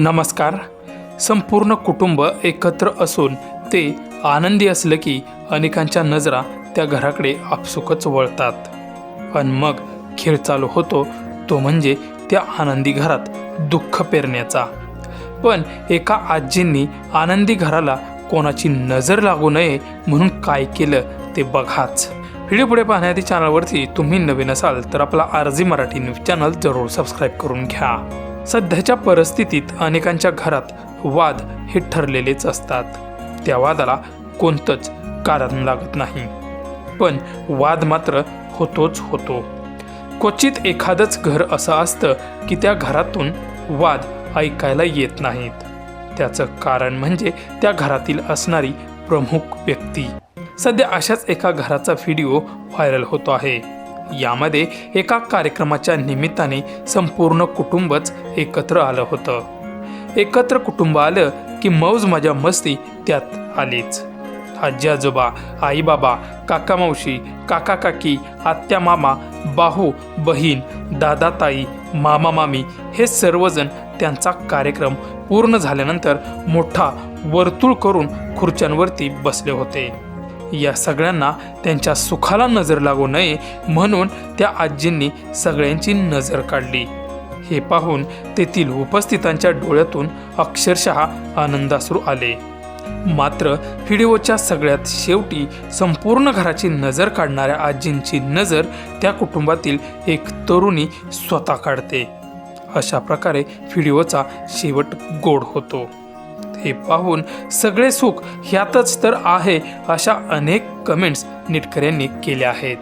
नमस्कार. संपूर्ण कुटुंब एकत्र असून ते आनंदी असलं की अनेकांच्या नजरा त्या घराकडे आपसुकच वळतात. आणि मग खेळ चालू होतो तो म्हणजे त्या आनंदी घरात दुःख पेरण्याचा. पण एका आजींनी आनंदी घराला कोणाची नजर लागू नये म्हणून काय केलं ते बघाच. व्हिडिओ पुढे पाहण्याआधी चॅनलवरती तुम्ही नवीन असाल तर आपला आरजी मराठी न्यूज चॅनल जरूर सबस्क्राईब करून घ्या. सध्याच्या परिस्थितीत अनेकांच्या घरात वाद हे ठरलेलेच असतात. त्या वादाला कोणतंच कारण लागत नाही. पण वाद मात्र होतोच होतो. क्वचित एखादंच घर असं असतं की त्या घरातून वाद ऐकायला येत नाहीत. त्याचं कारण म्हणजे त्या घरातील असणारी प्रमुख व्यक्ती. सध्या अशाच एका घराचा व्हिडिओ व्हायरल होतो आहे. यामध्ये एका कार्यक्रमाच्या निमित्ताने संपूर्ण कुटुंबच एकत्र आलं होतं. एकत्र कुटुंब आलं की मौज मजा मस्ती त्यात आलीच. आजी आजोबा आई बाबा काका मावशी काका काकी आत्या मामा बाहू बहीण दादा ताई मामा मामी हे सर्वजण त्यांचा कार्यक्रम पूर्ण झाल्यानंतर मोठा वर्तुळ करून खुर्च्यांवरती बसले होते. या सगळ्यांना त्यांच्या सुखाला नजर लागू नये म्हणून त्या आजींनी सगळ्यांची नजर काढली. हे पाहून तेथील उपस्थितांच्या डोळ्यातून अक्षरशः आनंदासरू आले. मात्र व्हिडिओच्या सगळ्यात शेवटी संपूर्ण घराची नजर काढणाऱ्या आजींची नजर त्या कुटुंबातील एक तरुणी स्वतः काढते. अशा प्रकारे व्हिडिओचा शेवट गोड होतो. हे पाहून सगळे सुख ह्यातच तर आहे अशा अनेक कमेंट्स निटकऱ्यांनी केल्या आहेत.